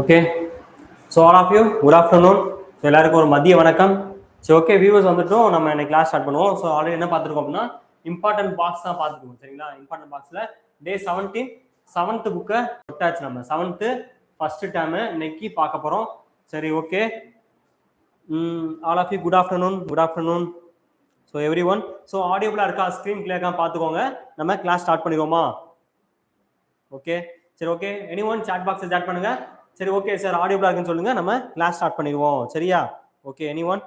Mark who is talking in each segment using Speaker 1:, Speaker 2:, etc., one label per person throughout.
Speaker 1: Okay so all of you good afternoon so எல்லாருக்கும் ஒரு மதிய வணக்கம். சரி ஓகே வியூவர்ஸ் வந்துட்டும். நம்ம இன்னைக்கு கிளாஸ் ஸ்டார்ட் பண்ணுவோம். ஸோ ஆல்ரெடி என்ன பார்த்துருக்கோம் அப்படின்னா இம்பார்ட்டன்ட் பாக்ஸ் தான் பார்த்துருக்கோம். சரிங்களா? இம்பார்ட்டன்ட் பாக்ஸில் டே செவன்டீன் செவன்த்து புக்கை விட்டாச்சு நம்ம. செவன்த்து ஃபஸ்ட்டு டேமு இன்னைக்கு பார்க்க போகிறோம் சரி okay all of you good afternoon good afternoon so everyone so ஆடியோபிளாக இருக்கா? ஸ்க்ரீன் கிளியர்க்காக பார்த்துக்கோங்க. நம்ம கிளாஸ் ஸ்டார்ட் பண்ணிடுவோமா? ஓகே சரி ஓகே எனி ஒன் சாட் பாக்ஸை சாட் பண்ணுங்கள் சரி ஓகே சார் ஆடியோ இருக்குன்னு சொல்லுங்க. நம்ம கிளாஸ் ஸ்டார்ட் பண்ணிடுவோம். சரியா? Okay anyone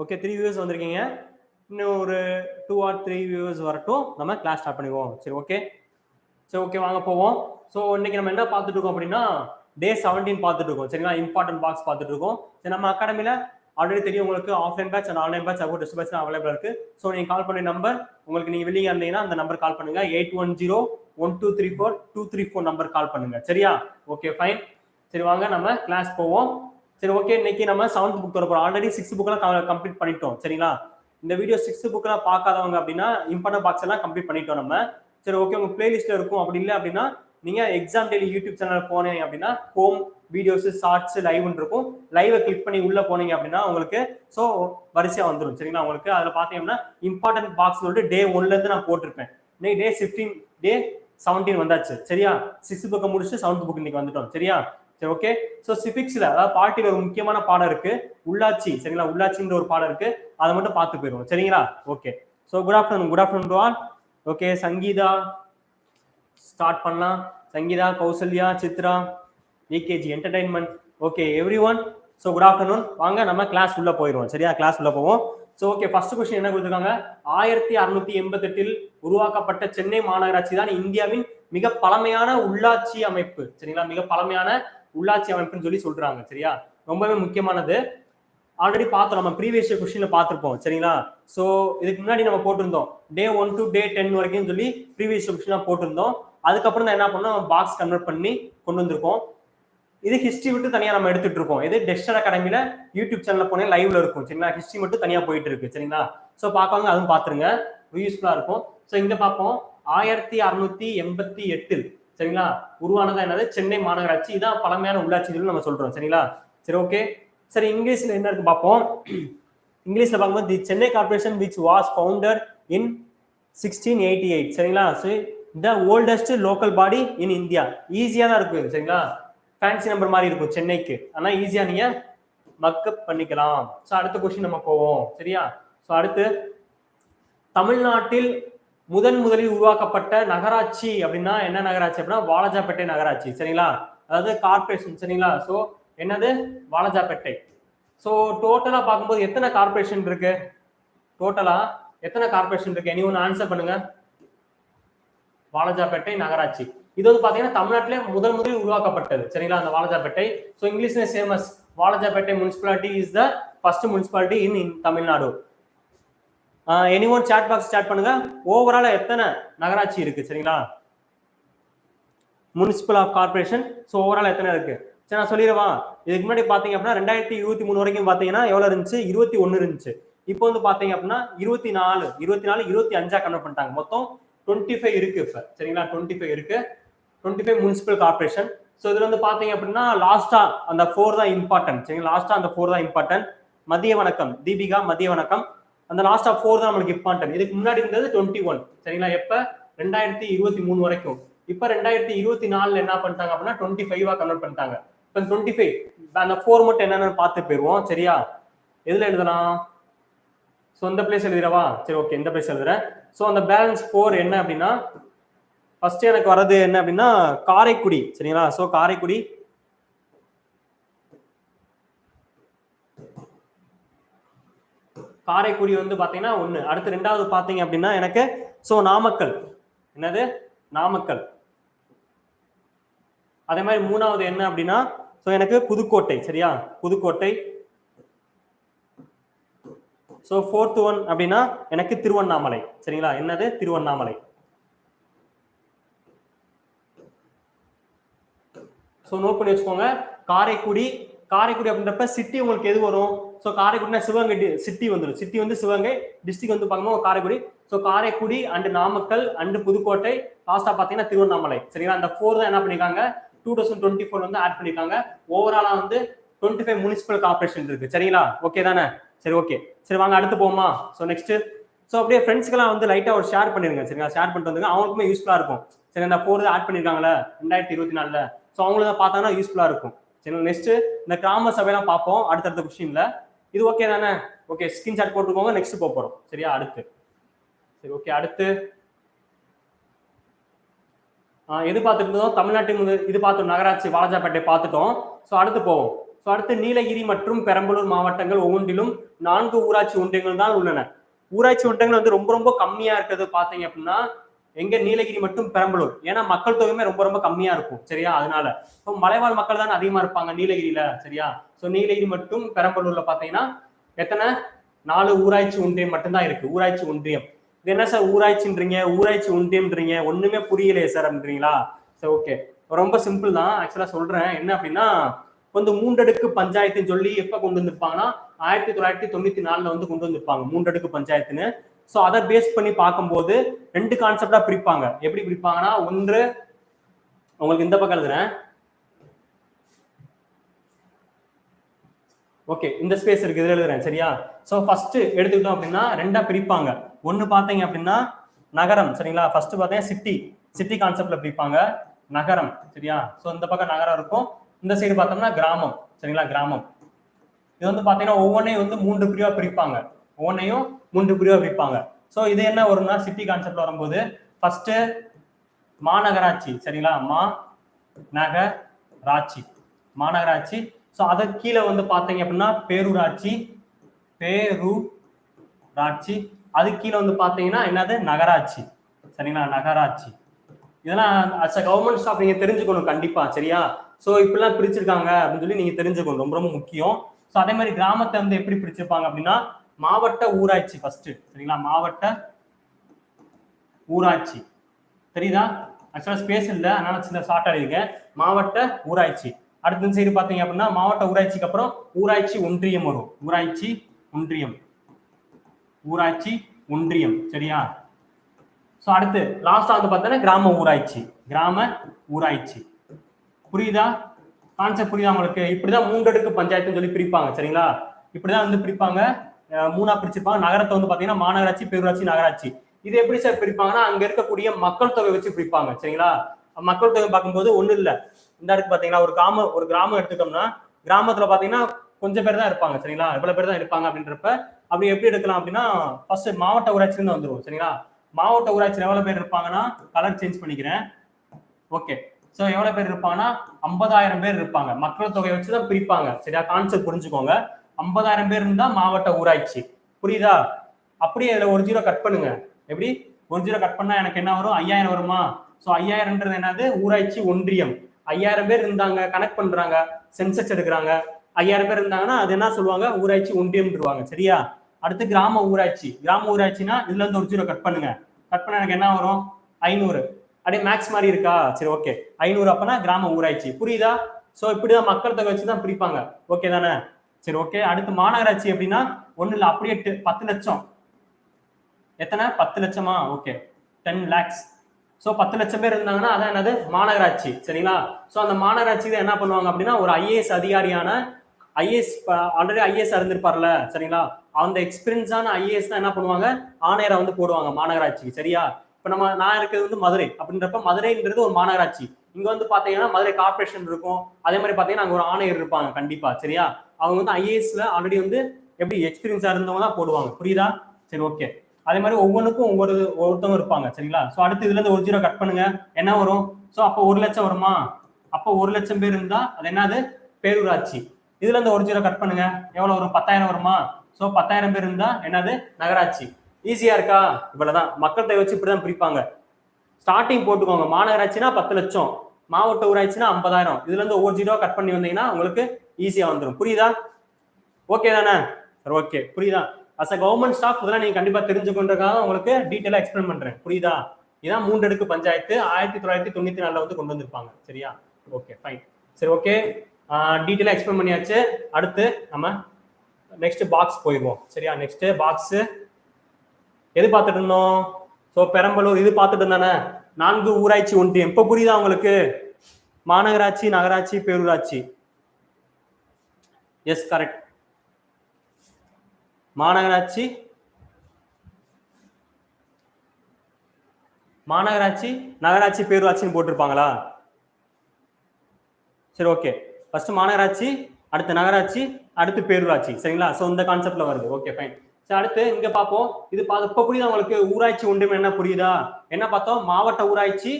Speaker 1: okay three viewers வந்திருக்கீங்க. இன்னும் ஒரு டூ ஆர் த்ரீ வியூவர்ஸ் வரட்டும். நம்ம கிளாஸ் ஸ்டார்ட் பண்ணிடுவோம். சரி ஓகே சரி ஓகே வாங்க போவோம். ஸோ இன்னைக்கு நம்ம என்ன பார்த்துட்டு இருக்கோம் அப்படின்னா டே செவன்டீன் பார்த்துட்டு இருக்கோம். சரிங்களா? இம்பார்ட்டன்ட் பாக்ஸ் பார்த்துட்டு இருக்கோம். சரி நம்ம அகாடமியில் ஆல்ரெடி தெரியும் உங்களுக்கு offline batch and online batch about test batch available இருக்கு. ஸோ நீங்கள் கால் பண்ணி நம்பர் உங்களுக்கு நீங்கள் வெளியே இருந்தீங்கன்னா அந்த நம்பர் கால் பண்ணுங்க. Eight one zero one two three four two three four number call பண்ணுங்க. சரியா? ஓகே ஃபைன் சரி வாங்க நம்ம கிளாஸ் போவோம். சரி ஓகே இன்னைக்கு நம்ம செவன்த் புக் போகிறோம் ஆல்ரெடி சிக்ஸ்த் புக்கெல்லாம் கம்ப்ளீட் பண்ணிட்டோம். சரிங்களா? இந்த வீடியோ சிக்ஸ்த் புக்கெல்லாம் பார்க்காதவங்க அப்படின்னா இம்பார்ட்டன்ட் பாக்ஸ் எல்லாம் கம்ப்ளீட் பண்ணிட்டோம் நம்ம. சரி ஓகே உங்க பிளேலிஸ்ட்ல இருக்கும். அப்படி இல்லை அப்படின்னா நீங்க எக்ஸாம் டெய்லி யூடியூப் சேனல் போனீங்க அப்படின்னா ஹோம் வீடியோஸ் ஷார்ட்ஸ் லைவ்னு இருக்கும். லைவை கிளிக் பண்ணி உள்ள போனீங்க அப்படின்னா உங்களுக்கு ஸோ வரிசையா வந்துடும் சரிங்களா? உங்களுக்கு அதில் பார்த்தீங்கன்னா இம்பார்ட்டன்ட் பாக்ஸ் சொல்லிட்டு டே ஒன்ல இருந்து நான் போட்டிருப்பேன். இன்னைக்கு டே ஃபிஃப்டீன் டே செவன்டீன் வந்தாச்சு. சரியா? சிக்ஸ்த் புக்கை முடிச்சுட்டு செவன்த் புக் இன்னைக்கு வந்துட்டோம். சரியா? சரி ஓகே ஸோ சிபிக்ஸ்ல அதாவது பார்ட்டியில் ஒரு முக்கியமான பாடம் இருக்கு. உள்ளாட்சி சரிங்களா? உள்ளாட்சின்ற ஒரு பாடம் இருக்கு. அதை மட்டும் பார்த்து போயிடுவோம். சரிங்களா? Okay so good afternoon good afternoon to all okay Sangeetha start பண்ணலாம். Sangeetha Kausalya Chitra VKG entertainment okay everyone so good afternoon வாங்க நம்ம கிளாஸ் உள்ள போயிடுவோம். சரியா? கிளாஸ் உள்ள போவோம். ஸோ ஓகே ஃபர்ஸ்ட் கொஸ்டின் என்ன கொடுத்துருக்காங்க? ஆயிரத்தி அறுநூத்தி எண்பத்தெட்டில் உருவாக்கப்பட்ட சென்னை மாநகராட்சி தான் இந்தியாவின் மிக பழமையான உள்ளாட்சி அமைப்பு. சரிங்களா? மிக பழமையான உள்ளாட்சி அமைப்புன்னு சொல்லி சொல்றாங்க. சரியா? ரொம்பவே முக்கியமானது. ஆல்ரெடி பார்த்தோம். நம்ம ப்ரீவியஸ் கொஸ்டின்ல பார்த்துருப்போம். சரிங்களா? ஸோ இதுக்கு முன்னாடி நம்ம போட்டிருந்தோம். Day one to day ten வரைக்கும் சொல்லி ப்ரீவியஸ் கொஸ்டினா போட்டிருந்தோம். அதுக்கப்புறம் தான் என்ன பண்ணோம்? பாக்ஸ் கன்வெர்ட் பண்ணி கொண்டு வந்திருக்கோம். இது ஹிஸ்ட்ரி விட்டு தனியா நம்ம எடுத்துட்டு இருக்கோம் இது டெஸ்டர் அகாடமில யூடியூப் சேனலில் போனே லைவ்ல இருக்கும். சரிங்களா? ஹிஸ்ட்ரி மட்டும் தனியா போயிட்டு இருக்கு சரிங்களா? ஸோ பார்க்கவங்க அதுவும் பாத்துருங்க யூஸ்ஃபுல்லா இருக்கும். ஸோ இங்க பார்ப்போம். ஆயிரத்தி அறுநூத்தி எண்பத்தி எட்டில் சரிங்களா? உருவானதா என்னது? சென்னை மாநகராட்சி. இதான் பழமையான உள்ளாட்சிகள் நம்ம சொல்றோம். சரிங்களா? சரி ஓகே சரி இங்கிலீஷ்ல என்ன இருக்கு பார்ப்போம். இங்கிலீஷ்ல பார்க்கும்போது the Chennai corporation which was founder in sixteen eighty eight சரிங்களா? So the oldest local body in India ஈஸியா தான் இருக்கும் சரிங்களா? ஃபேன்சி நம்பர் மாதிரி இருக்கும் சென்னைக்கு. ஆனால் ஈஸியாக நீங்கள் மக்கப் பண்ணிக்கலாம். ஸோ அடுத்த கொஸ்டின் நம்ம போவோம். சரியா? ஸோ அடுத்து தமிழ்நாட்டில் முதன் முதலில் உருவாக்கப்பட்ட நகராட்சி அப்படின்னா என்ன நகராட்சி அப்படின்னா வாலஜாப்பேட்டை நகராட்சி. சரிங்களா? அதாவது கார்பரேஷன் சரிங்களா? ஸோ என்னது? வாலஜாப்பேட்டை ஸோ டோட்டலாக பார்க்கும்போது எத்தனை கார்பரேஷன் இருக்கு? டோட்டலாக எத்தனை கார்பரேஷன் இருக்கு? எனி ஒன்று ஆன்சர் பண்ணுங்க. வாலஜாப்பேட்டை நகராட்சி. இது வந்து பாத்தீங்கன்னா தமிழ்நாட்டிலே முதல் முதலில் உருவாக்கப்பட்டது. சரிங்களா? அந்த வாலஜாப்பேட்டை ஸோ இங்கிலீஷ்ல same as Walajapet municipality is the first municipality in in Tamil Nadu. Any one chat box chat பண்ணுங்க. ஓவராலா எத்தனை நகராட்சி இருக்கு சரிங்களா? Municipal of corporation so overall எத்தனை இருக்கு? சரி நான் சொல்லிடுவா? இதுக்கு முன்னாடி பாத்தீங்க அப்படின்னா ரெண்டாயிரத்தி இருபத்தி மூணு வரைக்கும் பாத்தீங்கன்னா எவ்வளவு இருந்துச்சு? இருபத்தி ஒன்னு இருந்துச்சு. இப்போ வந்து பாத்தீங்க அப்படின்னா இருபத்தி நாலு இருபத்தி நாலு இருபத்தி அஞ்சா கன்வெர்ட் பண்ணிட்டாங்க. மொத்தம் டுவெண்ட்டி ஃபைவ் இருக்கு இப்போ. சரிங்களா? டுவெண்ட்டி ஃபைவ் இருக்கு. Twenty five municipal corporation so இதில் வந்து பார்த்தீங்க அப்படின்னா லாஸ்டா அந்த ஃபோர் தான் இம்பார்ட்டன்ட் சரிங்களா? லாஸ்டா அந்த ஃபோர் தான் இம்பார்ட்டன்ட் மதிய வணக்கம். தீபிகா மதிய வணக்கம். அந்த லாஸ்ட்டாக ஃபோர் தான் நம்மளுக்கு இம்பார்ட்டன்ட் இதுக்கு முன்னாடி இருந்தது டுவெண்ட்டி ஒன் சரிங்களா? எப்போ? ரெண்டாயிரத்தி இருபத்தி மூணு வரைக்கும். இப்போ ரெண்டாயிரத்தி இருபத்தி நாலில் என்ன பண்ணிட்டாங்க அப்படின்னா டுவெண்ட்டி ஃபைவா கன்வெர்ட் பண்ணிட்டாங்க. இப்போ டுவெண்ட்டி ஃபைவ் அந்த ஃபோர் மட்டும் என்னென்னு பார்த்து போயிடுவோம் சரியா? எதுல எழுதலாம்? ஸோ இந்த பிளேஸ் எழுதிடவா சரி ஓகே இந்த பிளேஸ் எழுதுறேன். ஸோ அந்த பேலன்ஸ் ஃபோர் என்ன அப்படின்னா ஃபர்ஸ்ட் எனக்கு வர்றது என்ன அப்படின்னா காரைக்குடி சரிங்களா? ஸோ காரைக்குடி. காரைக்குடி வந்து பார்த்தீங்கன்னா ஒன்று அடுத்து ரெண்டாவது பார்த்தீங்க அப்படின்னா எனக்கு ஸோ நாமக்கல். என்னது? நாமக்கல். அதே மாதிரி மூணாவது என்ன அப்படின்னா ஸோ எனக்கு புதுக்கோட்டை சரியா? புதுக்கோட்டை. ஸோ ஃபோர்த் ஒன் அப்படின்னா எனக்கு திருவண்ணாமலை சரிங்களா? என்னது? திருவண்ணாமலை. ஸோ நோட் பண்ணி வச்சுக்கோங்க. காரைக்குடி காரைக்குடி அப்படின்றப்ப சிட்டி உங்களுக்கு எது வரும்? ஸோ காரைக்குடினா சிவகங்கை சிட்டி வந்துடும் சிட்டி வந்து சிவகங்கை டிஸ்ட்ரிக்ட் வந்து பார்க்கும்போது Karaikudi. So Karaikudi and Namakkal and Pudukkottai லாஸ்டா பார்த்தீங்கன்னா திருவண்ணாமலை. சரிங்களா? அந்த ஃபோர் தான் என்ன பண்ணிருக்காங்க? டூ தௌசண்ட் டுவெண்ட்டி ஃபோர் வந்து ஆட் பண்ணியிருக்காங்க ஓவராலாக வந்து டுவெண்ட்டி ஃபைவ் முனிசிபல் கார்பரேஷன் இருக்கு. சரிங்களா? ஓகே தானே? சரி ஓகே சரி வாங்க அடுத்து போமா ஸோ நெக்ஸ்ட் ஸோ அப்படியே ஃப்ரெண்ட்ஸ்க்கெல்லாம் வந்து லைட்டாக ஒரு ஷேர் பண்ணிருங்க. சரிங்களா? ஷேர் பண்ணிட்டு வந்துங்க அவங்களுக்குமே யூஸ்ஃபுல்லாக இருக்கும். சரி அந்த ஃபோர் ஆட் பண்ணியிருக்காங்களே ரெண்டாயிரத்தி இருபத்தி நாலில். ஸோ அவங்கள தான் பார்த்தாங்கன்னா யூஸ்ஃபுல்லாக இருக்கும். சரி நெக்ஸ்ட் இந்த கிராம சபையெல்லாம் பார்ப்போம். அடுத்தடுத்த கொஸ்டின்ல இது ஓகே தானே? ஓகே ஸ்கிரீன்ஷாட் போட்டுக்கோங்க நெக்ஸ்ட் போக போகிறோம் சரியா? அடுத்து. சரி ஓகே அடுத்து. எது பார்த்துருந்தோம் தமிழ்நாட்டின் முதல் இது பார்த்தோம் நகராட்சி வாலாஜாப்பேட்டை பார்த்துட்டோம். ஸோ அடுத்து போவோம். ஸோ அடுத்து நீலகிரி மற்றும் பெரம்பலூர் மாவட்டங்கள் ஒவ்வொன்றிலும் நான்கு ஊராட்சி ஒன்றியங்கள் தான் உள்ளன. ஊராட்சி ஒன்றியங்கள் வந்து ரொம்ப ரொம்ப கம்மியாக இருக்கிறது பார்த்தீங்க அப்படின்னா எங்க நீலகிரி மட்டும் பெரம்பலூர். ஏன்னா மக்கள் தொகையுமே ரொம்ப ரொம்ப கம்மியா இருக்கும். சரியா? அதனால. இப்போ மலைவாழ் மக்கள் தான் அதிகமா இருப்பாங்க நீலகிரியில. சரியா? ஸோ நீலகிரி மட்டும் பெரம்பலூர்ல பார்த்தீங்கன்னா எத்தனை? நாலு ஊராட்சி ஒன்றியம் மட்டும்தான் இருக்கு. ஊராட்சி ஒன்றியம். இது என்ன சார் ஊராட்சின்றீங்க? ஊராட்சி ஒன்றியம்ன்றீங்க? ஒண்ணுமே புரியலையே சார் அப்படின்றீங்களா? சரி ஓகே ரொம்ப சிம்பிள் தான். ஆக்சுவலா சொல்றேன். என்ன அப்படின்னா வந்து மூன்றடுக்கு பஞ்சாயத்துன்னு சொல்லி எப்ப கொண்டு வந்திருப்பாங்கன்னா ஆயிரத்தி தொள்ளாயிரத்தி தொண்ணூத்தி நாலுல வந்து கொண்டு வந்திருப்பாங்க. மூன்றடுக்கு பஞ்சாயத்துன்னு. ஸோ அதை பேஸ் பண்ணி பார்க்கும்போது ரெண்டு கான்செப்டா பிரிப்பாங்க. எப்படி பிரிப்பாங்கன்னா ஒன்று உங்களுக்கு இந்த பக்கம் எழுதுறேன். ஓகே இந்த ஸ்பேஸ் இருக்கு இதுல எழுதுறேன் சரியா? ஸோ ஃபர்ஸ்ட் எடுத்துக்கிட்டோம் அப்படின்னா ரெண்டா பிரிப்பாங்க. ஒன்னு பார்த்தீங்க அப்படின்னா நகரம் சரிங்களா? ஃபர்ஸ்ட் பார்த்தீங்கன்னா சிட்டி சிட்டி கான்செப்ட்ல பிரிப்பாங்க. நகரம் சரியா? ஸோ இந்த பக்கம் நகரம் இருக்கும். இந்த சைடு பார்த்தோம்னா கிராமம் சரிங்களா? கிராமம். இது வந்து பார்த்தீங்கன்னா ஒவ்வொன்றையும் வந்து மூன்று பிரிவா பிரிப்பாங்க. ஒவ்வொன்றையும் மூன்று பிரிவாக பிரிப்பாங்க ஸோ இது என்ன வரும்னா சிட்டி கான்செப்ட்ல வரும்போது ஃபர்ஸ்ட் மாநகராட்சி சரிங்களா? மா நகராட்சி மாநகராட்சி. ஸோ அதை கீழே வந்து பார்த்தீங்க அப்படின்னா பேரூராட்சி பேரூராட்சி. அதுக்கு கீழே வந்து பார்த்தீங்கன்னா என்னது? நகராட்சி. சரிங்களா? நகராட்சி. இதெல்லாம் அஸ் அ கவர்மெண்ட் ஸ்டாஃப் நீங்கள் தெரிஞ்சுக்கணும் கண்டிப்பாக சரியா? ஸோ இப்படிலாம் பிரிச்சிருக்காங்க அப்படின்னு சொல்லி நீங்கள் தெரிஞ்சுக்கணும். ரொம்ப ரொம்ப முக்கியம். ஸோ அதே மாதிரி கிராமத்தை வந்து எப்படி பிரிச்சிருப்பாங்க அப்படின்னா மாவட்ட ஊராட்சி ஃபர்ஸ்ட் சரிங்களா? மாவட்ட ஊராட்சி. தெரியுதா? ஆக்சுவலாக ஸ்பேஸ் இல்லை அதனால சின்ன ஷார்ட் எழுதிங்க மாவட்ட ஊராட்சி. அடுத்த சைடு பார்த்தீங்க அப்படின்னா மாவட்ட ஊராட்சிக்கு அப்புறம் ஊராட்சி ஒன்றியம் வரும். ஊராட்சி ஒன்றியம். ஊராட்சி ஒன்றியம் சரியா? ஸோ அடுத்து லாஸ்டா வந்து பார்த்தோன்னா கிராம ஊராட்சி. கிராம ஊராட்சி. புரியுதா? கான்செப்ட் புரியுதா உங்களுக்கு? இப்படிதான் மூன்றடுக்கு பஞ்சாயத்துன்னு சொல்லி பிரிப்பாங்க சரிங்களா? இப்படிதான் வந்து பிரிப்பாங்க. மூணா பிரிச்சிருப்பாங்க நகரத்தை வந்து பாத்தீங்கன்னா மாநகராட்சி பேரூராட்சி நகராட்சி. இது எப்படி சார் பிரிப்பாங்கன்னா அங்க இருக்கக்கூடிய மக்கள் தொகை வச்சு பிரிப்பாங்க. சரிங்களா? மக்கள் தொகை பார்க்கும்போது ஒண்ணு இல்ல. இந்த இடத்துக்கு பாத்தீங்கன்னா ஒரு கிராம ஒரு கிராமம் எடுத்துட்டோம்னா கிராமத்துல பாத்தீங்கன்னா கொஞ்சம் பேர் தான் இருப்பாங்க. சரிங்களா? எவ்வளவு பேர் தான் இருப்பாங்க அப்படின்றப்ப அப்படி எப்படி எடுக்கலாம் அப்படின்னா ஃபர்ஸ்ட் மாவட்ட ஊராட்சியில வந்துருவோம். சரிங்களா? மாவட்ட ஊராட்சியில் எவ்வளவு பேர் இருப்பாங்கன்னா கலர் சேஞ்ச் பண்ணிக்கிறேன். ஓகே ஸோ எவ்வளவு பேர் இருப்பாங்கன்னா ஐம்பதாயிரம் பேர் இருப்பாங்க. மக்கள் தொகையை வச்சு தான் பிரிப்பாங்க. சரியா? கான்செப்ட் புரிஞ்சுக்கோங்க. ஐம்பதாயிரம் பேர் இருந்தால் மாவட்ட ஊராட்சி. புரியுதா? அப்படியே அதில் ஒரு ஜீரோ கட் பண்ணுங்க. எப்படி? ஒரு ஜீரோ கட் பண்ணால் எனக்கு என்ன வரும்? ஐயாயிரம் வருமா? ஸோ ஐயாயிரம்ன்றது என்னது? ஊராட்சி ஒன்றியம். ஐயாயிரம் பேர் இருந்தாங்க கனெக்ட் பண்ணுறாங்க சென்செக்ஸ் எடுக்கிறாங்க. ஐயாயிரம் பேர் இருந்தாங்கன்னா அது என்ன சொல்லுவாங்க? ஊராட்சி ஒன்றியம்ன்றுவாங்க. சரியா? அடுத்து கிராம ஊராட்சி. கிராம ஊராட்சினா இதுல இருந்து ஒரு ஜீரோ கட் பண்ணுங்க. கட் பண்ண எனக்கு என்ன வரும்? ஐநூறு. அப்படியே மேக்ஸ் மாதிரி இருக்கா? சரி ஓகே ஐநூறு அப்பனா கிராம ஊராட்சி. புரியுதா? சோ இப்படிதான் மக்கள் தொகை வச்சு தான் பிரிப்பாங்க. ஓகே தானே? சரி ஓகே அடுத்து மாநகராட்சி எப்படின்னா ஒன்றும் இல்லை அப்படியே பத்து லட்சம். எத்தனை? பத்து லட்சமா? ஓகே டென் லேக்ஸ் ஸோ பத்து லட்சம் பேர் இருந்தாங்கன்னா அதான் என்னது? மாநகராட்சி. சரிங்களா? ஸோ அந்த மாநகராட்சியில் என்ன பண்ணுவாங்க அப்படின்னா ஒரு ஐஏஎஸ் அதிகாரியான ஐஏஎஸ் ஆல்ரெடி ஐஏஎஸ் அறிந்திருப்பார்ல சரிங்களா? அந்த எக்ஸ்பீரியன்ஸான ஐஏஎஸ் தான் என்ன பண்ணுவாங்க? ஆணையரை வந்து போடுவாங்க மாநகராட்சிக்கு சரியா? இப்போ நம்ம நான் இருக்கிறது வந்து மதுரை. அப்படின்றப்ப மதுரைன்றது ஒரு மாநகராட்சி. இங்க வந்து பாத்தீங்கன்னா மதுரை கார்ப்பரேஷன் இருக்கும். அதே மாதிரி பாத்தீங்கன்னா அங்க ஒரு ஆணையர் இருப்பாங்க கண்டிப்பா சரியா? அவங்க வந்து ஐஏஎஸ்ல ஆல்ரெடி வந்து எப்படி எக்ஸ்பீரியன்ஸா இருந்தவங்க தான் போடுவாங்க. புரியுதா? சரி ஓகே அதே மாதிரி ஒவ்வொன்றுக்கும் ஒவ்வொரு ஒருத்தவங்க இருப்பாங்க சரிங்களா? ஸோ அடுத்து இதுல இருந்து ஒரு ஜீரோ கட் பண்ணுங்க. என்ன வரும்? ஸோ அப்போ ஒரு லட்சம் வருமா? அப்போ ஒரு லட்சம் பேர் இருந்தா அது என்னது? பேரூராட்சி. இதுல இருந்து ஒரு ஜீரோ கட் பண்ணுங்க. எவ்வளவு வரும்? பத்தாயிரம் வருமா? ஸோ பத்தாயிரம் பேர் இருந்தா என்னது? நகராட்சி. ஈஸியா இருக்கா? இவ்வளவுதான். மக்கள் தொகை வச்சு இப்படிதான் பிரிப்பாங்க. ஸ்டார்டிங் போட்டுக்கோங்க. மாநகராட்சினா பத்து லட்சம். மாவட்ட ஊராட்சினா ஐம்பதாயிரம். இதுல இருந்து ஒவ்வொரு ஜீரோ கட் பண்ணி வந்தீங்கன்னா உங்களுக்கு ஈஸியாக வந்துடும் புரியுதா? ஓகே தானே? சரி ஓகே புரியுதா? அஸ் அ கவர்மெண்ட் ஸ்டாஃப் இதெல்லாம் நீங்கள் கண்டிப்பாக தெரிஞ்சுக்கொண்டதுக்காக உங்களுக்கு டீட்டெயிலாக எக்ஸ்பிளைன் பண்ணுறேன் புரியுதா? இதான் மூன்றடுக்கு பஞ்சாயத்து. ஆயிரத்தி தொள்ளாயிரத்தி தொண்ணூற்றி நாலில் வந்து கொண்டு வந்திருப்பாங்க. சரியா? ஓகே ஃபைன் சரி ஓகே டீட்டெயிலாக எக்ஸ்பிளைன் பண்ணியாச்சு. அடுத்து நம்ம நெக்ஸ்ட் பாக்ஸ் போயிடுவோம். சரியா? நெக்ஸ்ட் பாக்ஸ் எது பார்த்துட்டு இருந்தோம்? ஸோ பெரம்பலூர் இது பார்த்துட்டு இருந்தானே. நான்கு ஊராட்சி ஒன்றியம். இப்போ புரியுதா உங்களுக்கு? மாநகராட்சி நகராட்சி பேரூராட்சி. எஸ் கரெக்ட் மாநகராட்சி. மாநகராட்சி நகராட்சி பேரூராட்சின்னு போட்டிருப்பாங்களா? சரி ஓகே ஃபர்ஸ்ட் மாநகராட்சி அடுத்து நகராட்சி அடுத்து பேரூராட்சி சரிங்களா? ஸோ இந்த கான்செப்ட்ல வருது. ஓகே ஃபைன் சரி அடுத்து இங்க பார்ப்போம். இது பா இப்போ புரியுதா உங்களுக்கு? ஊராட்சி ஒன்றியம் என்ன புரியுதா? என்ன பார்த்தோம்? மாவட்ட ஊராட்சி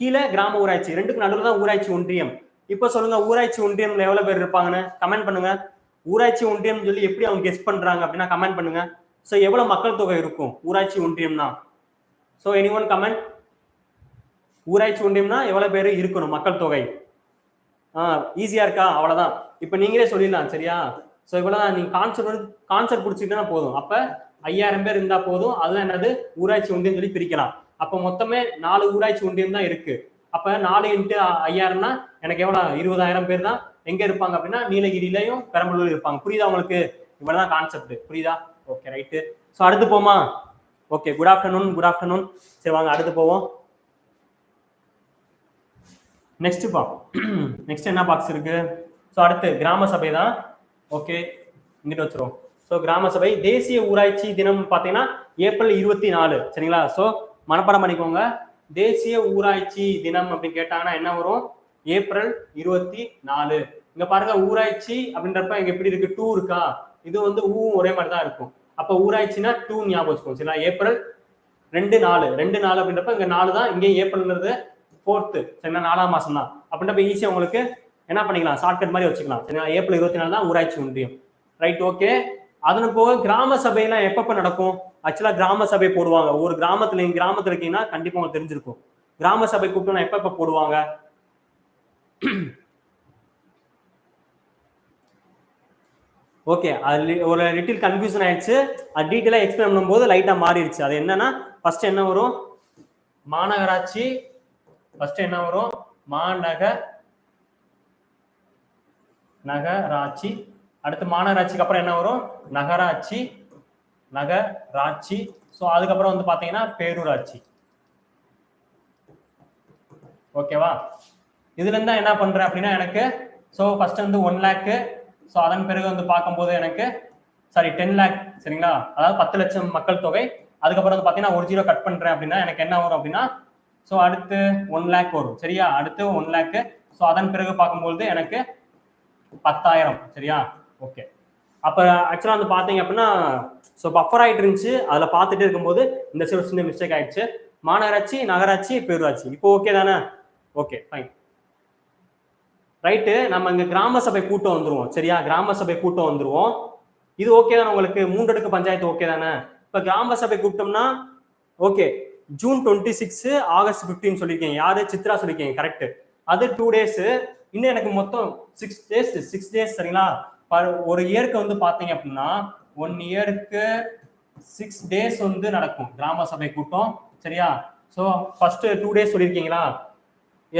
Speaker 1: கீழே கிராம ஊராட்சி. ரெண்டுக்கு நடுவில் தான் ஊராட்சி ஒன்றியம். இப்போ சொல்லுங்க ஊராட்சி ஒன்றியம்ல எவ்வளவு பேர் இருப்பாங்கன்னு கமெண்ட் பண்ணுங்க. ஊராட்சி ஒன்றியம் சொல்லி எப்படி அவங்க கெஸ்ட் பண்றாங்க அப்படின்னா கமெண்ட் பண்ணுங்க. ஸோ எவ்வளவு மக்கள் தொகை இருக்கும் ஊராட்சி ஒன்றியம்னா ஸோ எனி ஒன் கமெண்ட் ஊராட்சி ஒன்றியம்னா எவ்வளவு பேர் இருக்கணும் மக்கள் தொகை? ஆ ஈஸியா இருக்கா? அவ்வளவுதான். இப்போ நீங்களே சொல்லிடலாம் சரியா? ஸோ இவ்வளவுதான். நீங்க கான்செப்ட் வந்து கான்செப்ட் பிடிச்சிக்கிட்டா போதும். அப்ப ஐயாயிரம் பேர் இருந்தா போதும். அதுதான் என்னது? ஊராட்சி ஒன்றியம் சொல்லி பிரிக்கலாம். அப்ப மொத்தமே நாலு ஊராட்சி ஒன்றியம் தான் இருக்கு. அப்ப நாலு இன்ட்டு ஐயாயிரம்னா எனக்கு எவ்வளவு? இருபதாயிரம் பேர் தான். எங்க இருப்பாங்க அப்படின்னா நீலகிரிலையும் பெரம்பலூர் இருப்பாங்க. புரியுதா உங்களுக்கு? இவ்வளவுதான் கான்செப்ட் புரியுதா? ஓகே ரைட்டு ஸோ அடுத்து போமா? Okay good afternoon good afternoon சரி வாங்க அடுத்து போவோம். நெக்ஸ்ட் பா. நெக்ஸ்ட் என்ன பாக்ஸ் இருக்கு? ஸோ அடுத்து கிராம சபை தான். ஓகே இங்கிட்ட வச்சிருவோம். ஸோ கிராம சபை தேசிய ஊராட்சி தினம் பார்த்தீங்கன்னா ஏப்ரல் இருபத்தி நாலு. சரிங்களா? ஸோ மனப்பாடம் பண்ணிக்கோங்க. தேசிய ஊராட்சி தினம் அப்படின்னு கேட்டாங்கன்னா என்ன வரும்? ஏப்ரல் இருபத்தி நாலு. இங்க பாருங்க ஊராட்சி அப்படின்றப்ப இங்க எப்படி இருக்கு? டூ இருக்கா? இது வந்து ஊ ஒரே மாதிரி தான் இருக்கும். அப்ப ஊராட்சினா டூ ஞாபகம் வச்சுக்கோங்க சரிங்களா? ஏப்ரல் ரெண்டு நாலு. ரெண்டு நாலு அப்படின்றப்ப இங்க நாலு தான் இங்கே ஏப்ரல்ன்றது ஃபோர்த்து சரிங்களா? நாலாம் மாசம் தான் அப்படின்றப்ப ஈஸியா உங்களுக்கு என்ன பண்ணிக்கலாம்? ஷார்ட்கட் மாதிரி வச்சுக்கலாம் சரிங்களா? ஏப்ரல் இருபத்தி நாலு தான் ஊராட்சி ஒன்றியம். ரைட் ஓகே அதன் போக கிராம சபையெல்லாம் எப்பப்ப நடக்கும்? ஆக்சுவலா கிராம சபை போடுவாங்க. ஒரு கிராமத்துல எங்க கிராமத்துல இருக்கீங்கன்னா கண்டிப்பா உங்களுக்கு தெரிஞ்சிருக்கும். கிராம சபை கூப்பிட்டு எப்பப்ப போடுவாங்க? ஓகே அது ஒரு லிட்டில் கன்ஃபியூஷன் ஆயிடுச்சு. அது டீட்டெயிலாக எக்ஸ்பிளைன் பண்ணும்போது லைட்டாக மாறிடுச்சு. அது என்னன்னா ஃபர்ஸ்ட் என்ன வரும்? மாநகராட்சி ஃபர்ஸ்ட் என்ன வரும்? மாநகர் நகராட்சி அடுத்து மாநகராட்சிக்கு அப்புறம் என்ன வரும்? நகராட்சி நகராட்சி. ஸோ அதுக்கப்புறம் வந்து பார்த்தீங்கன்னா பேரூராட்சி. ஓகேவா இதுல இருந்தா என்ன பண்ணுறேன் அப்படின்னா எனக்கு ஸோ ஃபர்ஸ்ட் வந்து ஒன் லேக்கு ஸோ அதன் பிறகு வந்து பார்க்கும்போது எனக்கு சாரி டென் லேக் சரிங்களா? அதாவது பத்து லட்சம் மக்கள் தொகை. அதுக்கப்புறம் வந்து பார்த்தீங்கன்னா ஒரு ஜீரோ கட் பண்றேன் அப்படின்னா எனக்கு என்ன வரும் அப்படின்னா ஸோ அடுத்து ஒன் லேக் வரும். சரியா? அடுத்து ஒன் லேக்கு ஸோ அதன் பிறகு பார்க்கும்போது எனக்கு பத்தாயிரம். சரியா? ஓகே அப்போ ஆக்சுவலாக வந்து பார்த்தீங்க அப்படின்னா ஸோ பஃபர் ஆகிட்டு இருந்துச்சு. அதில் பார்த்துட்டு இருக்கும்போது இந்த சில சின்ன மிஸ்டேக் ஆயிடுச்சு. மாநகராட்சி நகராட்சி பேரூராட்சி. இப்போ ஓகே தானே? ஓகே ஃபைன் ரைட்டு நம்ம இங்கே கிராம சபை கூட்டம் வந்துருவோம். சரியா? கிராம சபை கூட்டம் வந்துருவோம். இது ஓகே தானே உங்களுக்கு? மூன்றடுக்கு பஞ்சாயத்து ஓகே தானே? இப்போ கிராம சபை கூட்டம்னா okay June twenty six August fifteen சொல்லியிருக்கீங்க யாரு? சித்ரா சொல்லியிருக்கீங்க கரெக்ட் அது டூ டேஸு இன்னும் எனக்கு மொத்தம் சிக்ஸ் டேஸ் சிக்ஸ் டேஸ் சரிங்களா? ஒரு இயருக்கு வந்து பாத்தீங்க அப்படின்னா ஒன் இயருக்கு சிக்ஸ் டேஸ் வந்து நடக்கும் கிராம சபை கூட்டம். சரியா? ஸோ ஃபர்ஸ்ட் டூ டேஸ் சொல்லியிருக்கீங்களா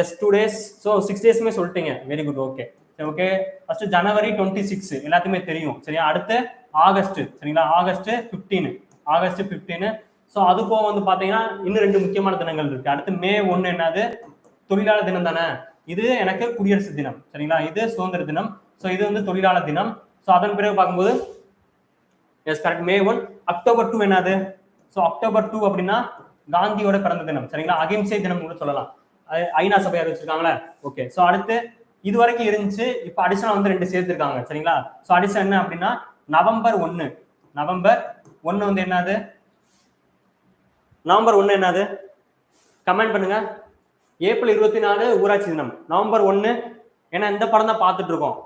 Speaker 1: yes two days so six டேஸுமே சொல்லிட்டீங்க. வெரி குட் ஓகே சரி okay first January twenty six எல்லாத்துக்குமே தெரியும். சரியா? அடுத்து ஆகஸ்ட் சரிங்களா? August fifteen August fifteen so அது போக வந்து பார்த்தீங்கன்னா இன்னும் ரெண்டு முக்கியமான தினங்கள் இருக்கு. அடுத்து மே ஒன்று என்னது? தொழிலாளர் தினம் தானே? இது எனக்கு குடியரசு தினம். சரிங்களா? இது சுதந்திர தினம். ஸோ இது வந்து தொழிலாளர் தினம். ஸோ அதன் பிறகு பார்க்கும்போது yes correct May one October two என்னது? ஸோ அக்டோபர் டூ அப்படின்னா காந்தியோட பிறந்த தினம். சரிங்களா? அகிம்சை தினம் கூட சொல்லலாம். ஐநா சபை அறிவிச்சிருக்காங்களே ஓகே ஸோ அடுத்து இது வரைக்கும் இருந்துச்சு. இப்போ அடிஷனல் வந்து ரெண்டு சேர்த்துருக்காங்க. சரிங்களா? ஸோ அடிஷன் என்ன அப்படின்னா நவம்பர் ஒன்று நவம்பர் ஒன்று வந்து என்னது? நவம்பர் ஒன்று என்னது? கமெண்ட் பண்ணுங்க. ஏப்ரல் இருபத்தி நாலு ஊராட்சி தினம். நவம்பர் ஒன்று ஏன்னா இந்த படம் தான் பார்த்துட்டு இருக்கோம்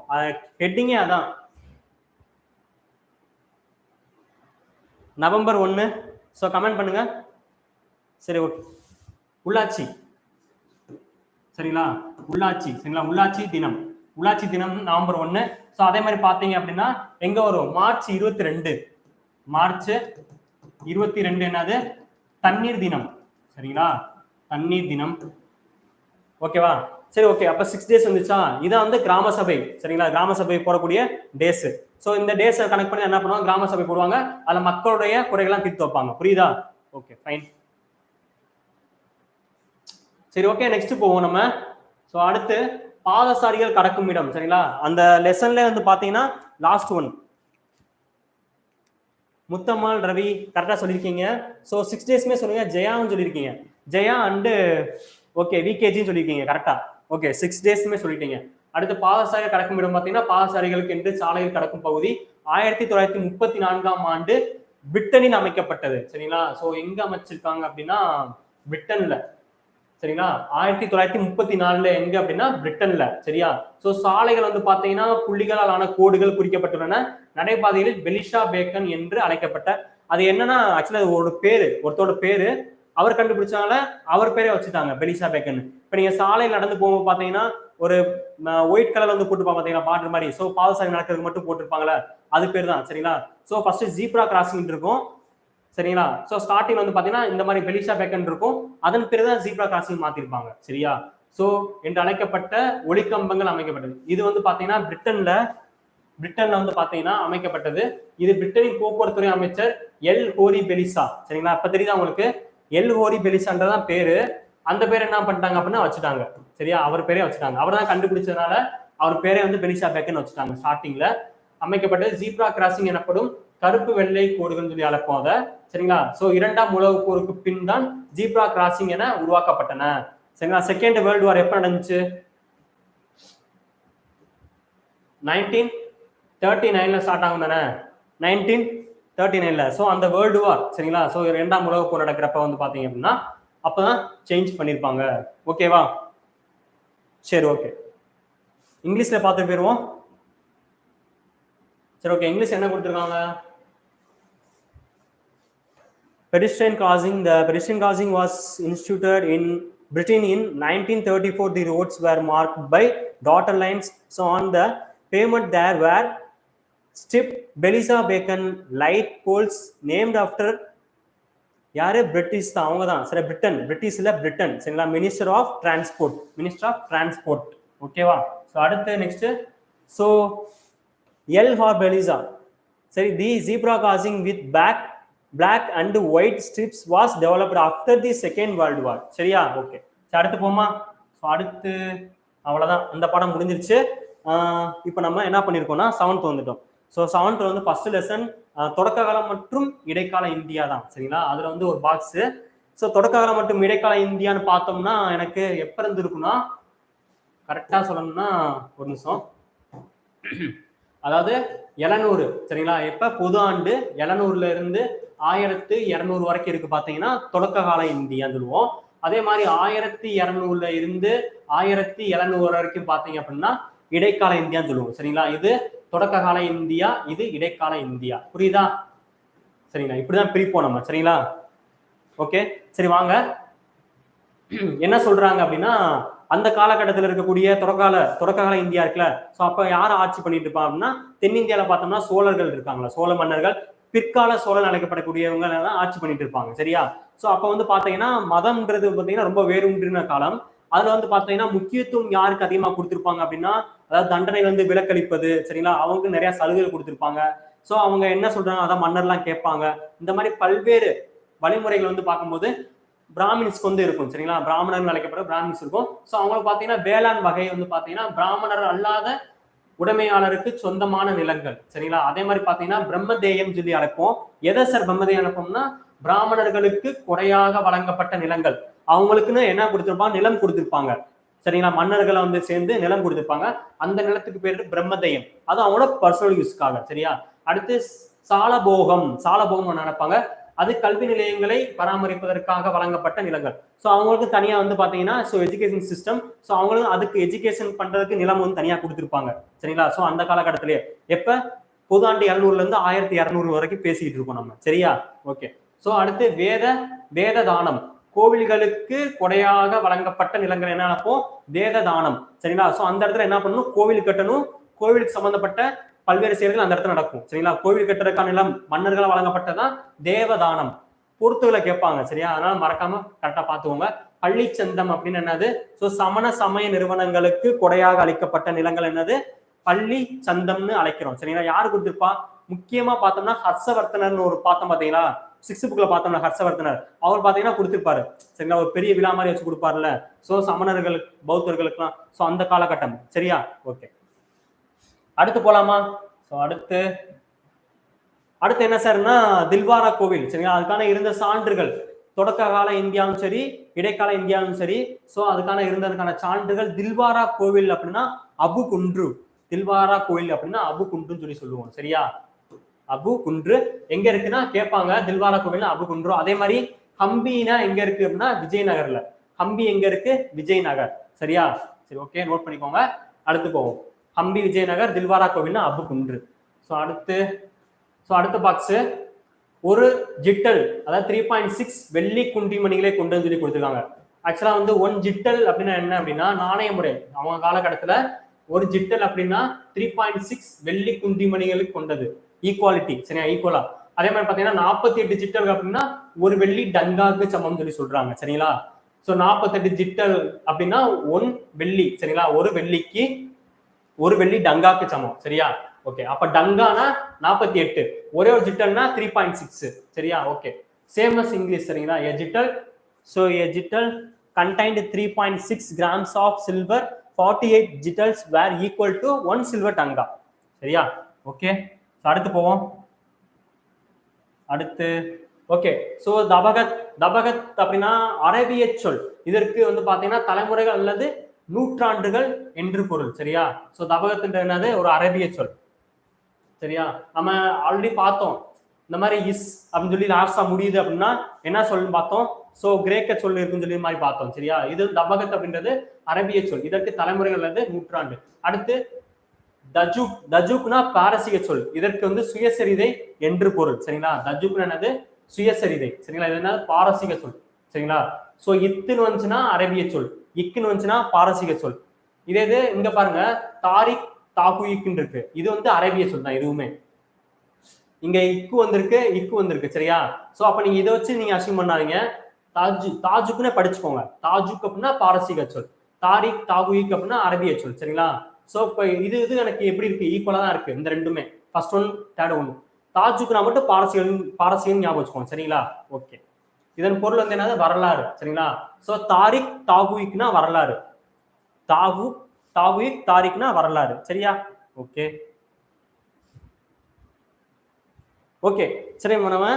Speaker 1: ஹெட்டிங்கே அதான். நவம்பர் ஒன்று ஸோ கமெண்ட் பண்ணுங்க. சரி ஓகே உள்ளாட்சி. சரிங்களா? உள்ளாட்சி. சரிங்களா? உள்ளாட்சி தினம். உள்ளாட்சி தினம் நவம்பர் ஒன்று ஸோ அதே மாதிரி பார்த்தீங்க அப்படின்னா எங்க வரும்? மார்ச் இருபத்தி ரெண்டு மார்ச் இருபத்தி ரெண்டு என்னது? தண்ணீர் தினம். சரிங்களா? தண்ணீர் தினம். ஓகேவா சரி ஓகே அப்ப சிக்ஸ் டேஸ் வந்துச்சா இதான் வந்து கிராம சபை. சரிங்களா? கிராம சபை போடக்கூடிய டேஸ் ஸோ இந்த டேஸ் கனெக்ட் பண்ணி என்ன பண்ணுவாங்க? கிராம சபை போடுவாங்க. அதுல மக்களுடைய குறைகள்லாம் தீர்த்து வைப்பாங்க. புரியுதா? ஓகே ஃபைன் சரி ஓகே நெக்ஸ்ட் போவோம் நம்ம. ஸோ அடுத்து பாதசாரிகள் கடக்கும் இடம். சரிங்களா? அந்த லெசன்ல வந்து பாத்தீங்கன்னா லாஸ்ட் ஒன் முத்தம்மாள் ரவி கரெக்டாக சொல்லியிருக்கீங்க. ஸோ சிக்ஸ் டேஸ்மே சொல்லுங்க. ஜெயாவும் சொல்லியிருக்கீங்க. ஜெயா அண்டு ஓகே விகேஜின்னு சொல்லியிருக்கீங்க. கரெக்டா ஓகே சிக்ஸ் டேஸ்மே சொல்லிட்டீங்க. அடுத்து பாதசாரி கடக்கும் இடம் பார்த்தீங்கன்னா பாதசாரிகளுக்கு என்று சாலையில் கடக்கும் பகுதி. ஆயிரத்தி தொள்ளாயிரத்தி முப்பத்தி நான்காம் ஆண்டு பிரிட்டனில் அமைக்கப்பட்டது. சரிங்களா? ஸோ எங்க அமைச்சிருக்காங்க அப்படின்னா பிரிட்டன்ல சரிங்களா? ஆயிரத்தி தொள்ளாயிரத்தி முப்பத்தி நாலுல எங்க அப்படின்னா பிரிட்டன்ல சரியா? சோ சாலைகள் வந்து பாத்தீங்கன்னா புள்ளிகளால் ஆன கோடுகள் குறிக்கப்பட்டுள்ளன. நடைபாதைகளில் பெலிஷா பேக்கன் என்று அழைக்கப்பட்ட அது என்னன்னா ஆக்சுவலா ஒரு பேரு ஒருத்தரோட பேரு அவர் கண்டுபிடிச்சனால அவர் பேரே வச்சுட்டாங்க பெலிஷா பேக்கன் இப்ப நீங்க சாலையில் நடந்து போகும்போது பாத்தீங்கன்னா ஒரு ஒயிட் கலர்ல வந்து போட்டுப்பாங்க பாத்தீங்கன்னா பார்டர் மாதிரி. சோ பாதசாரி நடக்கிறதுக்கு மட்டும் போட்டிருப்பாங்களே அது பேர் தான் சரிங்களா? சோ ஃபர்ஸ்ட் ஜீப்ரா கிராசிங் இருக்கும் சரிங்களா? சோ ஸ்டார்டிங் வந்து பாத்தீங்கன்னா இந்த மாதிரி பெலிஷா பேக்கன் இருக்கும் அதன் பேர் தான் ஜீப்ரா கிராசிங் மாத்திருப்பாங்க சரியா? சோ என்று அழைக்கப்பட்ட ஒளிக்கம்பங்கள் அமைக்கப்பட்டது. இது வந்து பாத்தீங்கன்னா பிரிட்டன்ல பிரிட்டன்ல வந்து பாத்தீங்கன்னா அமைக்கப்பட்டது. இது பிரிட்டனின் போக்குவரத்துறை அமைச்சர் எல் ஹோரி பெலிசா சரிங்களா? அப்ப தெரியுதா உங்களுக்கு? எல் ஹோரி பெலிசான்றதான் பேரு. அந்த பேர் என்ன பண்ணிட்டாங்க அப்படின்னா வச்சுட்டாங்க. சரியா? அவர் பேரே வச்சுட்டாங்க. அவர் தான் கண்டுபிடிச்சதுனால அவர் பேரே வந்து பெலிசா பேக்குன்னு வச்சுட்டாங்க ஸ்டார்டிங்ல அமைக்கப்பட்ட ஜீப்ரா கிராசிங் எனப்படும் கருப்பு வெள்ளை கோடுகள் சொல்லி அழைப்போம் அதை. சரிங்களா? சோ இரண்டாம் உலக போருக்கு பின் தான் ஜீப்ரா கிராசிங் என உருவாக்கப்பட்டன. சரிங்களா? செகண்ட் வேர்ல்டு வார் எப்ப நடந்துச்சு? நைன்டீன் தேர்ட்டி நைன்ல ஸ்டார்ட் ஆகும் தானே நைன்டீன் தேர்ட்டி நைனில் ஸோ அந்த வேர்ல்டு வார் சரிங்களா ஸோ ரெண்டாம் உலக போர் நடக்கிறப்ப வந்து பார்த்தீங்க அப்படின்னா அப்போ தான் சேஞ்ச் பண்ணியிருப்பாங்க ஓகேவா சரி ஓகே இங்கிலீஷில் பார்த்து போயிடுவோம் சரி ஓகே இங்கிலீஷ் என்ன கொடுத்துருக்காங்க pedestrian crossing the pedestrian crossing was instituted in Britain in nineteen thirty four the roads were marked by dotted lines so on the pavement there were striped Belisha beacon light poles named after யாரு? British தான் அவங்க தான் சரி Britain. பிரிட்டிஷ்ல Britain. சரிங்களா? Minister of transport. Minister of transport. ஓகேவா? So அடுத்து next so L Hore Belisha சரி the zebra crossing with back black and white stripes was developed after the second world war சரியா? ஓகே சரி அடுத்து போமா? So அடுத்து அவ்வளோதான் அந்த படம் முடிஞ்சிருச்சு. இப்போ நம்ம என்ன பண்ணியிருக்கோம்னா செவன்த் வந்துட்டோம். ஸோ செவன்த் வந்து ஃபர்ஸ்ட் லெசன் தொடக்க காலம் மற்றும் இடைக்கால இந்தியா தான் சரிங்களா? அதில் வந்து ஒரு பாக்ஸு ஸோ தொடக்க காலம் மற்றும் இடைக்கால இந்தியான்னு பார்த்தோம்னா எனக்கு எப்போ இருந்து இருக்குன்னா கரெக்டாக சொல்லணும்னா ஒரு நிமிஷம். அதாவது எழுநூறு சரிங்களா? எப்ப? பொது ஆண்டு எழுநூறுல இருந்து ஆயிரத்து இரநூறு வரைக்கும் இருக்கு பாத்தீங்கன்னா தொடக்க கால இந்தியான்னு சொல்லுவோம். அதே மாதிரி ஆயிரத்தி இரநூறுல இருந்து ஆயிரத்தி எழுநூறு வரைக்கும் பாத்தீங்க அப்படின்னா இடைக்கால இந்தியான்னு சொல்லுவோம் சரிங்களா? இது தொடக்க கால இந்தியா இது இடைக்கால இந்தியா. புரியுதா? சரிங்களா இப்படிதான் பிரிப்போம் நம்ம சரிங்களா? ஓகே சரி வாங்க. என்ன சொல்றாங்க அப்படின்னா அந்த காலகட்டத்தில் இருக்கக்கூடிய தொடக்கால தொடக்ககால இந்தியா இருக்குல்ல ஸோ அப்போ யார் ஆட்சி பண்ணிட்டு இருப்பா அப்படின்னா தென்னிந்தியாவில் பார்த்தோம்னா சோழர்கள் இருக்காங்களா? சோழ மன்னர்கள் பிற்கால சோழன் அழைக்கப்படக்கூடியவங்க எல்லாம் ஆட்சி பண்ணிட்டு இருப்பாங்க சரியா? ஸோ அப்போ வந்து பார்த்தீங்கன்னா மதம்ன்றது பார்த்தீங்கன்னா ரொம்ப வேறுன்றின காலம். அதுல வந்து பார்த்தீங்கன்னா முக்கியத்துவம் யாருக்கு அதிகமாக கொடுத்துருப்பாங்க அப்படின்னா அதாவது தண்டனை வந்து விலக்களிப்பது சரிங்களா? அவங்க நிறைய சலுகைகள் கொடுத்துருப்பாங்க. ஸோ அவங்க என்ன சொல்றாங்க? அதான் மன்னர்லாம் கேட்பாங்க. இந்த மாதிரி பல்வேறு வழிமுறைகள் வந்து பார்க்கும்போது பிராமின்ஸ்க்கு வந்து இருக்கும் சரிங்களா? பிராமணர்கள் அழைக்கப்படுற பிராமின்ஸ் இருக்கும். ஸோ அவங்களுக்கு பார்த்தீங்கன்னா வேளாண் வகை வந்து பார்த்தீங்கன்னா பிராமணர் அல்லாத உடைமையாளருக்கு சொந்தமான நிலங்கள் சரிங்களா? அதே மாதிரி பார்த்தீங்கன்னா பிரம்மதேயம் சொல்லி அழைப்போம். எதை சார் பிரம்மதேயம் அழைப்போம்னா பிராமணர்களுக்கு குறையாக வழங்கப்பட்ட நிலங்கள். அவங்களுக்குன்னு என்ன கொடுத்துருப்பாங்க? நிலம் கொடுத்துருப்பாங்க. சரிங்களா? மன்னர்களை வந்து சேர்ந்து நிலம் கொடுத்துருப்பாங்க. அந்த நிலத்துக்கு பேரு பிரம்மதயம். அது அவங்களோட பர்சனல் யூஸ்க்காக சரியா? அடுத்து சாலபோகம். சாலபோகம் நினைப்பாங்க அது கல்வி நிலையங்களை பராமரிப்பதற்காக வழங்கப்பட்ட நிலங்கள். ஸோ அவங்களுக்கு தனியா வந்து பாத்தீங்கன்னா ஸோ எஜுகேஷன் சிஸ்டம் ஸோ அவங்களும் அதுக்கு எஜுகேஷன் பண்றதுக்கு நிலம் வந்து தனியா கொடுத்துருப்பாங்க. சரிங்களா? ஸோ அந்த காலகட்டத்திலேயே எப்ப? புதாண்டு இரநூறுல இருந்து ஆயிரத்தி இரநூறு வரைக்கும் பேசிக்கிட்டு இருக்கோம் நம்ம. சரியா? ஓகே ஸோ அடுத்து வேத வேத தானம். கோவில்களுக்கு கொடையாக வழங்கப்பட்ட நிலங்கள் என்ன நடக்கும்? வேத தானம் சரிங்களா? ஸோ அந்த இடத்துல என்ன பண்ணணும்? கோவில் கட்டணும். கோவிலுக்கு சம்பந்தப்பட்ட பல்வேறு செயல்கள் அந்த இடத்துல நடக்கும். சரிங்களா? கோவில் கட்டுறதுக்கான நிலம் மன்னர்களால் வழங்கப்பட்டதான் தேவதானம். பொறுத்துகளை கேட்பாங்க. சரியா? அதனால மறக்காம கரெக்டா பார்த்துக்கோங்க. பள்ளி சந்தம் அப்படின்னு என்னது? ஸோ சமண சமய நிறுவனங்களுக்கு கொடையாக அளிக்கப்பட்ட நிலங்கள் என்னது? பள்ளி சந்தம்னு அழைக்கிறோம். சரிங்களா? யாரு கொடுத்துருப்பா? முக்கியமா பார்த்தோம்னா ஹர்ஷவர்த்தனர்னு ஒரு பார்த்தோம் பாத்தீங்களா சிக்ஸ்த் புக்ல பார்த்தோம்னா ஹர்ஷவர்தனர். அவர் பார்த்தீங்கன்னா கொடுத்துருப்பாரு. சரிங்களா? ஒரு பெரிய விழா மாதிரி வச்சு கொடுப்பாருல்ல. ஸோ சமணர்களுக்கு பௌத்தர்களுக்குலாம் ஸோ அந்த காலகட்டம். சரியா? ஓகே அடுத்து போலாமா? ஸோ அடுத்து அடுத்து என்ன சார்னா தில்வாரா கோவில். சரிங்களா? அதுக்கான இருந்த சான்றுகள். தொடக்க கால இந்தியாவும் சரி இடைக்கால இந்தியாவும் சரி. ஸோ அதுக்கான இருந்ததுக்கான சான்றுகள் தில்வாரா கோவில் அப்படின்னா அபு குன்று தில்வாரா கோவில் அப்படின்னா அபு குன்றுன்னு சொல்லி சொல்லுவோம். சரியா? அபு குன்று எங்க இருக்குன்னா கேட்பாங்க தில்வாரா கோவில் அபு குன்று அதே மாதிரி ஹம்பினா எங்க இருக்கு அப்படின்னா விஜயநகர்ல. ஹம்பி எங்க இருக்கு? விஜயநகர். சரியா? சரி ஓகே நோட் பண்ணிக்கோங்க. அடுத்து போவோம். ஹம்பி விஜயநகர் தில்வாரா கோவில்னா அபு குன்று ஸோ அடுத்து ஸோ அடுத்த பாக்ஸ் ஒரு ஜிட்டல் அதாவது த்ரீ பாயிண்ட் சிக்ஸ் வெள்ளி குண்டிமணிகளை கொண்டு வந்து சொல்லி கொடுத்துருக்காங்க. ஆக்சுவலா வந்து ஒன் ஜிட்டல் அப்படின்னா என்ன அப்படின்னா நாணய முறை. அவங்க காலகட்டத்துல ஒரு ஜிட்டல் அப்படின்னா த்ரீ பாயிண்ட் சிக்ஸ் வெள்ளி குன்றிமணிகளுக்கு கொண்டது. ஈக்குவாலிட்டி சரியா? ஈக்குவலா அதே மாதிரி பாத்தீங்கன்னா நாற்பத்தி எட்டு ஜிட்டல் அப்படின்னா ஒரு வெள்ளி டங்காக்கு சமம் சொல்லி சொல்றாங்க சரிங்களா? ஸோ நாற்பத்தெட்டு ஜிட்டல் அப்படின்னா ஒன் வெள்ளி சரிங்களா? ஒரு வெள்ளிக்கு ஒரு வெள்ளி டங்காக்கு சமம் சரியா? ஓகே அப்ப டங்கானா நாற்பத்தி எட்டு ஒரே ஒரு ஜிட்டல்னா த்ரீ பாயிண்ட் சிக்ஸ் சரியா? ஓகே சேமஸ் இங்கிலீஷ் சரிங்களா? A jital so a jital contained three point six grams of silver forty eight jitals were equal to one silver tanka சரியா? ஓகே அடுத்து போவோம். அடுத்து ஓகே ஸோ தபகத் தபகத் அப்படின்னா அரேபிய சொல். இதற்கு வந்து பாத்தீங்கன்னா தலைமுறைகள் அல்லது நூற்றாண்டுகள் என்று பொருள் சரியா? ஸோ தபகத்துன்ற என்னது? ஒரு அரேபிய சொல். சரியா? நம்ம ஆல்ரெடி பார்த்தோம். இந்த மாதிரி இஸ் அப்படின்னு சொல்லி லாஸ்டா முடியுது அப்படின்னா என்ன சொல்லுன்னு பார்த்தோம்? சோ கிரேக்க சொல் இருக்குன்னு சொல்லி மாதிரி பார்த்தோம் சரியா? இது தபகத் அப்படின்றது அரபிய சொல். இதற்கு தலைமுறைகள் அல்லது நூற்றாண்டு. அடுத்து தஜுக் தஜுக்னா பாரசீக சொல். இதற்கு வந்து சுயசரிதை என்று பொருள். சரிங்களா? தஜுக்னா என்னது? சுயசரிதை. சரிங்களா? இது என்ன பாரசீக சொல். சரிங்களா? சோ இத்துன்னு வந்துச்சுன்னா அரபிய சொல். இக்குன்னு வந்துச்சுன்னா பாரசீக சொல். இதே இது இங்க பாருங்க. தாரிக் தாகுயிக்குன்னு இருக்கு. இது வந்து அரேபிய சொல் தான் எதுவுமே. இங்க இக்கு வந்திருக்கு இக்கு வந்திருக்கு. சரியா? சோ அப்ப நீங்க இதை வச்சு நீங்க அசியூம் பண்ணாதீங்க. தாஜு தாஜுக்குன்னு படிச்சுக்கோங்க. தாஜுக் அப்படின்னா பாரசீக சொல். தாரிக் தாகுயிக் அப்படின்னா அரபிய சொல். சரிங்களா? ஸோ இப்போ இது இது எனக்கு எப்படி இருக்கு? ஈக்குவலாக தான் இருக்கு. இந்த ரெண்டுமே. ஃபர்ஸ்ட் ஒன் தேர்ட் ஒன் தாஜுக்குனா மட்டும் பாரசீகம் பாரசீகம் ஞாபகம் வச்சுக்கோங்க. சரிங்களா? ஓகே இதன் பொருள் வந்து என்னது? வரலாறு. சரிங்களா? ஸோ தாரிக் தாகுயிக்னா வரலாறு. தாகு தாகுயிக் தாரிக்னா வரலாறு. சரியா? ஓகே ஓகே சரி நம்ம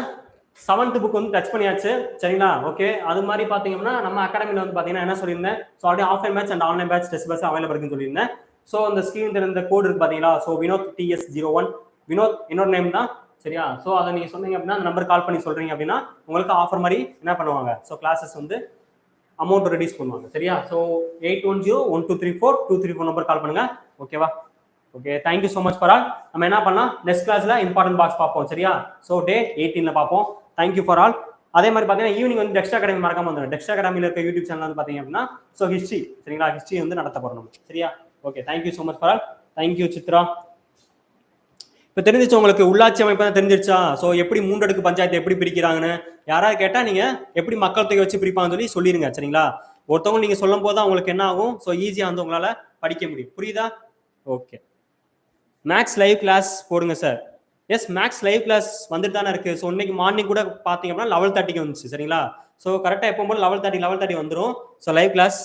Speaker 1: செவன்த் புக் வந்து டச் பண்ணியாச்சு. சரிங்களா? ஓகே அது மாதிரி பார்த்தீங்கன்னா நம்ம அகாடமியில் வந்து பார்த்தீங்கன்னா என்ன சொல்லியிருந்தேன்? So already offline batch and online batch test bus available இருக்குன்னு சொல்லியிருந்தேன். ஸோ அந்த ஸ்க்ரீன் இருந்த கோடு இருக்கு பார்த்தீங்களா so Vinod DS zero one Vinod இன்னொரு நேம் தான். சரியா? ஸோ அதை நீங்கள் சொன்னீங்க அப்படின்னா அந்த நம்பர் கால் பண்ணி சொல்கிறீங்க அப்படின்னா உங்களுக்கு ஆஃபர் மாதிரி என்ன பண்ணுவாங்க? ஸோ கிளாஸஸ் வந்து அமௌண்ட் ரெடியூஸ் பண்ணுவாங்க. சரியா? So eight one zero one two three four two three four number call பண்ணுங்க. ஓகேவா okay thank you so much for all நம்ம என்ன பண்ணலாம்? நெக்ஸ்ட் கிளாஸில் இம்பார்ட்டன்ட் பாக்ஸ் பார்ப்போம். சரியா? ஸோ டே எயிட்டீனில் பார்ப்போம். தேங்க்யூ ஃபார் ஆல் அதே மாதிரி பார்த்தீங்கன்னா ஈவினிங் வந்து டெக்ஸ்ட் அகாடமி மறக்காம வந்துடும் டெக்ஸ்ட் அகாடமியில் இருக்க யூடியூப் சேனல் வந்து பார்த்தீங்க அப்படின்னா ஸோ ஹிஸ்ட்ரி சரிங்களா? ஹிஸ்ட்ரி வந்து நடத்த போகிறோம் சரியா? Okay thank you so much for thank you Chitra இப்போ தெரிஞ்சிச்சு உங்களுக்கு உள்ளாட்சி அமைப்பு தான் தெரிஞ்சிருச்சா? ஸோ எப்படி மூன்றடுக்கு பஞ்சாயத்து எப்படி பிரிக்கிறாங்கன்னு? யாராவது கேட்டால் நீங்கள் எப்படி மக்கள் தொகை வச்சு பிரிப்பாங்கன்னு சொல்லி சொல்லிடுங்க சரிங்களா? ஒருத்தவங்க நீங்கள் சொல்லும் போது தான் உங்களுக்கு என்ன ஆகும்? ஸோ ஈஸியாக வந்து உங்களால் படிக்க முடியும். புரியுதா? ஓகே மேக்ஸ் லைவ் கிளாஸ் போடுங்க sir yes maths live class வந்துட்டு தானே இருக்குது ஸோ இன்னைக்கு மார்னிங் கூட பார்த்தீங்க அப்படின்னா லெவல் தேர்ட்டிக்கு வந்துச்சு சரிங்களா? ஸோ கரெக்டாக எப்போ போல லெவல் தேர்ட்டி லெவல் தேர்ட்டி வந்துடும் so live class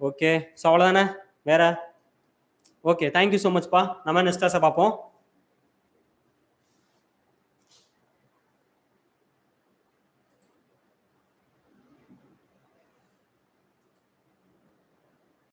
Speaker 1: okay so அவ்வளோதானே வேற? ஓகே தேங்க்யூ ஸோ மச்ப்பா நம்ம நெக்ஸ்ட் கிளாஸை பார்ப்போம்.